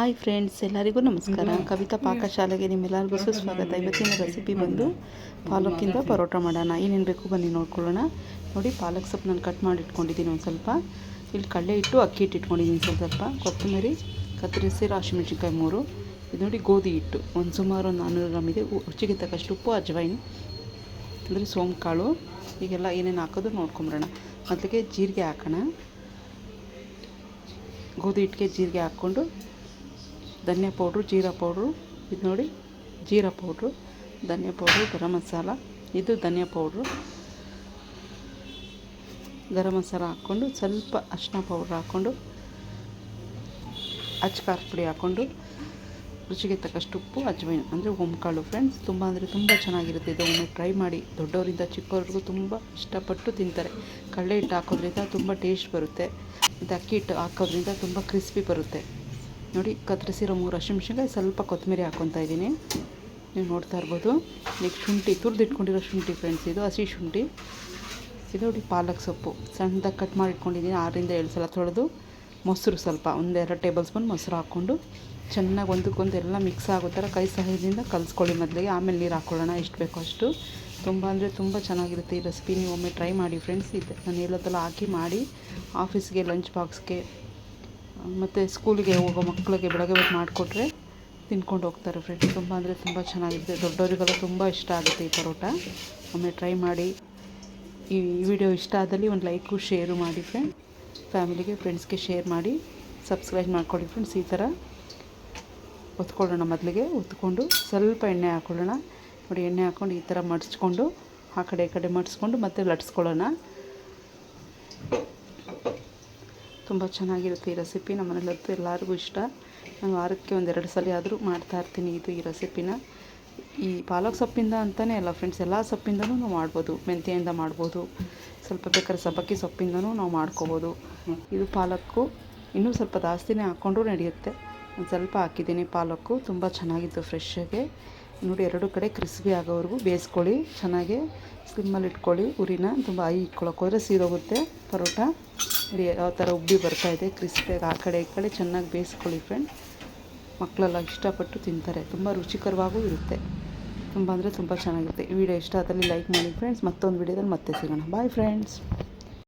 Hi friends ಎಲ್ಲರಿಗೂ ನಮಸ್ಕಾರ. ಕವಿತಾ ಪಾಕಶಾಲೆಗೆ ನಿಮ್ಮೆಲ್ಲರಿಗೂ ಸುಸ್ವಾಗತ. ಇವತ್ತಿನ ರೆಸಿಪಿ ಬಂದು ಪಾಲಕ್ಕಿಂದ ಪರೋಟ ಮಾಡೋಣ. ಏನೇನು ಬೇಕು ಬನ್ನಿ ನೋಡ್ಕೊಳ್ಳೋಣ. ನೋಡಿ ಪಾಲಕ್ ಸೊಪ್ಪು ನಾನು ಕಟ್ ಮಾಡಿ ಇಟ್ಕೊಂಡಿದ್ದೀನಿ ಒಂದು ಸ್ವಲ್ಪ. ಇಲ್ಲಿ ಕಡಲೆ ಇಟ್ಟು ಅಕ್ಕಿ ಹಿಟ್ಟು ಇಟ್ಕೊಂಡಿದ್ದೀನಿ ಸ್ವಲ್ಪ ಸ್ವಲ್ಪ. ಕೊತ್ತಂಬರಿ ಕತ್ತರಿಸಿ ಹಸಿಮೆಣ್ಸಿನ್ಕಾಯಿ ಮೂರು. ಇದು ನೋಡಿ ಗೋಧಿ ಹಿಟ್ಟು. ಒಂದು ಸುಮಾರು ಒಂದು ನಾನ್ನೂರು ಗ್ರಾಮ್ ಇದೆ. ರುಚಿಗೆ ತಕ್ಕಷ್ಟು ಉಪ್ಪು ಅಜ್ವೈನ್ ಅಂದರೆ ಸೋಂಕಾಳು. ಈಗೆಲ್ಲ ಏನೇನು ಹಾಕೋದು ನೋಡ್ಕೊಂಬರೋಣ. ಮೊದಲಿಗೆ ಜೀರಿಗೆ ಹಾಕೋಣ. ಗೋಧಿ ಹಿಟ್ಟಿಗೆ ಜೀರಿಗೆ ಹಾಕ್ಕೊಂಡು ಧನಿಯಾ ಪೌಡ್ರು, ಜೀರಾ ಪೌಡ್ರು. ಇದು ನೋಡಿ, ಜೀರಾ ಪೌಡ್ರು, ಧನಿಯಾ ಪೌಡ್ರು, ಗರಂ ಮಸಾಲ. ಇದು ಧನಿಯಾ ಪೌಡ್ರು. ಗರಂ ಮಸಾಲ ಹಾಕ್ಕೊಂಡು, ಸ್ವಲ್ಪ ಅರಿಶಿನ ಪೌಡ್ರ್ ಹಾಕ್ಕೊಂಡು ಅಚ್ಚ ಪುಡಿ ಹಾಕ್ಕೊಂಡು, ರುಚಿಗೆ ತಕ್ಕಷ್ಟು ಉಪ್ಪು ಅಜ್ವೈನ್ ಅಂದರೆ ಒಮ್ಕಾಳು ಫ್ರೆಂಡ್ಸ್ ತುಂಬ ಅಂದರೆ ತುಂಬ ಚೆನ್ನಾಗಿರುತ್ತೆ. ಇದು ಒಮ್ಮೆ ಟ್ರೈ ಮಾಡಿ, ದೊಡ್ಡವರಿಂದ ಚಿಕ್ಕವ್ರಿಗೂ ತುಂಬ ಇಷ್ಟಪಟ್ಟು ತಿಂತಾರೆ. ಕಡಲೆ ಹಿಟ್ಟು ಹಾಕೋದ್ರಿಂದ ತುಂಬ ಟೇಸ್ಟ್ ಬರುತ್ತೆ. ಮತ್ತು ಅಕ್ಕಿ ಹಿಟ್ಟು ಹಾಕೋದ್ರಿಂದ ತುಂಬ ಕ್ರಿಸ್ಪಿ ಬರುತ್ತೆ. ನೋಡಿ, ಕತ್ತರಿಸಿರೋ ಮೂರು ಹಸಿಮೆಣ್ಸಿನ್ಕಾಯಿ ಸ್ವಲ್ಪ ಕೊತ್ತಂಬರಿ ಹಾಕ್ಕೊತಾ ಇದ್ದೀನಿ. ನೀವು ನೋಡ್ತಾ ಇರ್ಬೋದು. ನೆಕ್ಸ್ಟ್ ಶುಂಠಿ ತುರಿದಿಟ್ಕೊಂಡಿರೋ ಶುಂಠಿ ಫ್ರೆಂಡ್ಸ್ ಇದು ಹಸಿ ಶುಂಠಿ. ಇದು ನೋಡಿ ಪಾಲಕ್ ಸೊಪ್ಪು. ಸಣ್ಣದಾಗಿ ಕಟ್ ಮಾಡಿ ಇಟ್ಕೊಂಡಿದ್ದೀನಿ, ಆರರಿಂದ ಏಳು ಸಲ ತೊಳೆದು. ಮೊಸರು ಸ್ವಲ್ಪ ಒಂದೆರಡು ಟೇಬಲ್ ಸ್ಪೂನ್ ಮೊಸರು ಹಾಕ್ಕೊಂಡು. ಚೆನ್ನಾಗಿ ಒಂದಕ್ಕೊಂದು ಎಲ್ಲ ಮಿಕ್ಸ್ ಆಗೋ ಥರ ಕೈ ಸಹಾಯದಿಂದ ಕಲಿಸ್ಕೊಳ್ಳಿ ಮೊದಲಿಗೆ. ಆಮೇಲೆ ನೀರು ಹಾಕ್ಕೊಳ್ಳೋಣ ಎಷ್ಟು ಬೇಕೋ ಅಷ್ಟು. ತುಂಬ ಅಂದರೆ ತುಂಬ ಚೆನ್ನಾಗಿರುತ್ತೆ ಈ ರೆಸಿಪಿ ನೀವು ಒಮ್ಮೆ ಟ್ರೈ ಮಾಡಿ ಫ್ರೆಂಡ್ಸ್ ಇದೆ ನಾನು ಹೇಳೋದೆಲ್ಲ ಹಾಕಿ ಮಾಡಿ. ಆಫೀಸ್ಗೆ ಲಂಚ್ ಬಾಕ್ಸ್ಗೆ ಮತ್ತು ಸ್ಕೂಲಿಗೆ ಹೋಗೋ ಮಕ್ಕಳಿಗೆ ಬೆಳಗ್ಗೆ ಹೊತ್ತು ಮಾಡಿಕೊಟ್ರೆ ತಿನ್ಕೊಂಡು ಹೋಗ್ತಾರೆ ಫ್ರೆಂಡ್ಸ್ ತುಂಬ ಅಂದರೆ ತುಂಬ ಚೆನ್ನಾಗಿದೆ. ದೊಡ್ಡವರಿಗೆಲ್ಲ ತುಂಬ ಇಷ್ಟ ಆಗುತ್ತೆ ಈ ಪರೋಟ. ಒಮ್ಮೆ ಟ್ರೈ ಮಾಡಿ. ಈ ವಿಡಿಯೋ ಇಷ್ಟ ಆದಲ್ಲಿ ಒಂದು ಲೈಕು ಶೇರು ಮಾಡಿ ಫ್ರೆಂಡ್ ಫ್ಯಾಮಿಲಿಗೆ ಫ್ರೆಂಡ್ಸ್ಗೆ ಶೇರ್ ಮಾಡಿ. ಸಬ್ಸ್ಕ್ರೈಬ್ ಮಾಡ್ಕೊಳ್ಳಿ ಫ್ರೆಂಡ್ಸ್ ಈ ಥರ ಒತ್ಕೊಳ್ಳೋಣ ಮೊದಲಿಗೆ. ಒತ್ಕೊಂಡು ಸ್ವಲ್ಪ ಎಣ್ಣೆ ಹಾಕ್ಕೊಳ್ಳೋಣ ನೋಡಿ ಎಣ್ಣೆ ಹಾಕ್ಕೊಂಡು ಈ ಥರ ಮಡಿಸ್ಕೊಂಡು ಆ ಕಡೆ ಈ ಕಡೆ ಮಡಿಸ್ಕೊಂಡು ಮತ್ತೆ ಲಟ್ಸ್ಕೊಳ್ಳೋಣ. ತುಂಬ ಚೆನ್ನಾಗಿರುತ್ತೆ ಈ ರೆಸಿಪಿ. ನಮ್ಮ ಮನೇಲಂತೂ ಎಲ್ಲರಿಗೂ ಇಷ್ಟ. ನಾನು ವಾರಕ್ಕೆ ಒಂದೆರಡು ಸಲ ಆದರೂ ಮಾಡ್ತಾಯಿರ್ತೀನಿ ಇದು ಈ ರೆಸಿಪಿನ. ಈ ಪಾಲಕ್ ಸೊಪ್ಪಿಂದ ಅಂತಲೇ ಅಲ್ಲ ಫ್ರೆಂಡ್ಸ್ ಎಲ್ಲ ಸೊಪ್ಪಿಂದನೂ ನಾವು ಮಾಡ್ಬೋದು. ಮೆಂತ್ಯೆಯಿಂದ ಮಾಡ್ಬೋದು. ಸ್ವಲ್ಪ ಬೇಕಾದ್ರೆ ಸಬ್ಬಕ್ಕಿ ಸೊಪ್ಪಿಂದನೂ ನಾವು ಮಾಡ್ಕೋಬೋದು. ಇದು ಪಾಲಕ್ಕು ಇನ್ನೂ ಸ್ವಲ್ಪ ಜಾಸ್ತಿನೇ ಹಾಕ್ಕೊಂಡ್ರೂ ನಡೆಯುತ್ತೆ. ಒಂದು ಸ್ವಲ್ಪ ಹಾಕಿದ್ದೀನಿ ಪಾಲಕ್ಕು. ತುಂಬ ಚೆನ್ನಾಗಿತ್ತು ಫ್ರೆಶ್ಶಾಗೆ. ನೋಡಿ, ಎರಡು ಕಡೆ ಕ್ರಿಸ್ಪಿ ಆಗೋವರೆಗೂ ಬೇಯಿಸ್ಕೊಳ್ಳಿ. ಚೆನ್ನಾಗಿ ಸ್ಲಿಮ್ಮಲ್ಲಿ ಇಟ್ಕೊಳ್ಳಿ. ಉರಿನ ತುಂಬ ಐ ಇಟ್ಕೊಳ್ಳೋಕೆ ಹೋದರೆ ಸೀದೋಗುತ್ತೆ. ಪರೋಟ. ನೋಡಿ ಯಾವ ಥರ ಉಬ್ಬಿ ಬರ್ತಾಯಿದೆ ಕ್ರಿಸ್ಪಿಯಾಗಿ ಆ ಕಡೆ ಈ ಕಡೆ ಚೆನ್ನಾಗಿ ಬೇಯಿಸ್ಕೊಳ್ಳಿ ಫ್ರೆಂಡ್ ಮಕ್ಕಳೆಲ್ಲ ಇಷ್ಟಪಟ್ಟು ತಿಂತಾರೆ. ತುಂಬ ರುಚಿಕರವಾಗೂ ಇರುತ್ತೆ. ತುಂಬ ಅಂದರೆ ತುಂಬ ಚೆನ್ನಾಗಿರುತ್ತೆ. ಈ ವಿಡಿಯೋ ಇಷ್ಟ ಆದಲ್ಲಿ ಲೈಕ್ ಮಾಡಿ ಫ್ರೆಂಡ್ಸ್ ಮತ್ತೊಂದು ವಿಡಿಯೋದಲ್ಲಿ ಮತ್ತೆ ಸಿಗೋಣ. Bye friends